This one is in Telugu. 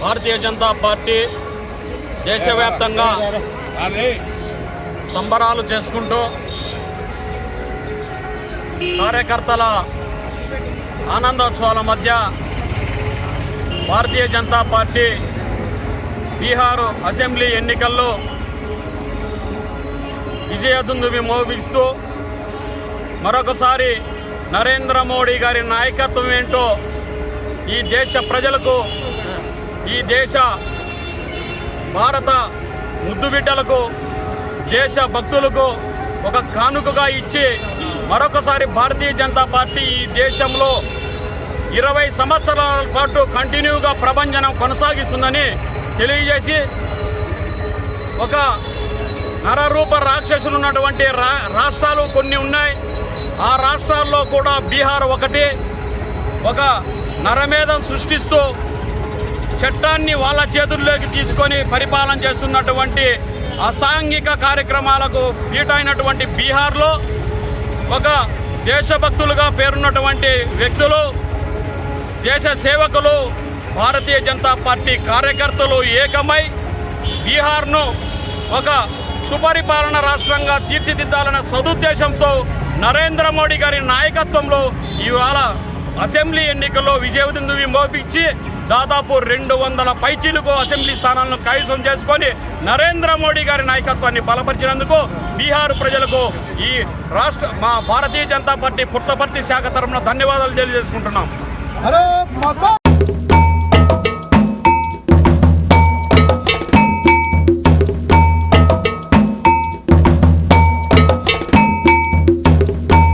భారతీయ జనతా పార్టీ దేశవ్యాప్తంగా సంబరాలు చేసుకుంటూ కార్యకర్తల ఆనందోత్సవాల మధ్య భారతీయ జనతా పార్టీ బీహార్ అసెంబ్లీ ఎన్నికల్లో విజయదుందుమి మోగిస్తూ మరొకసారి నరేంద్ర మోడీ గారి నాయకత్వం ఏంటో ఈ దేశ ప్రజలకు ఈ దేశ భారత ముద్దు బిడ్డలకు దేశ భక్తులకు ఒక కానుకగా ఇచ్చి మరొకసారి భారతీయ జనతా పార్టీ ఈ దేశంలో ఇరవై సంవత్సరాల పాటు కంటిన్యూగా ప్రభంజనం కొనసాగిస్తుందని తెలియజేసి ఒక నరరూప రాక్షసులు ఉన్నటువంటి రా రాష్ట్రాలు కొన్ని ఉన్నాయి. ఆ రాష్ట్రాల్లో కూడా బీహార్ ఒకటి. ఒక నరమేధం సృష్టిస్తూ చట్టాన్ని వాళ్ళ చేతుల్లోకి తీసుకొని పరిపాలన చేస్తున్నటువంటి అసాంఘిక కార్యక్రమాలకు పీటైనటువంటి బీహార్లో ఒక దేశభక్తులుగా పేరున్నటువంటి వ్యక్తులు దేశ సేవకులు భారతీయ జనతా పార్టీ కార్యకర్తలు ఏకమై బీహార్ను ఒక సుపరిపాలన రాష్ట్రంగా తీర్చిదిద్దాలన్న సదుద్దేశంతో నరేంద్ర మోడీ గారి నాయకత్వంలో ఇవాళ అసెంబ్లీ ఎన్నికల్లో విజయవంతం మోపించి దాదాపు రెండు వందల పైచీలకు అసెంబ్లీ స్థానాలను కైసం చేసుకొని నరేంద్ర మోడీ గారి నాయకత్వాన్ని బలపరిచినందుకు బీహార్ ప్రజలకు ఈ రాష్ట్ర మా భారతీయ జనతా పార్టీ పుట్టపర్తి శాఖ తరఫున ధన్యవాదాలు తెలియజేసుకుంటున్నాం.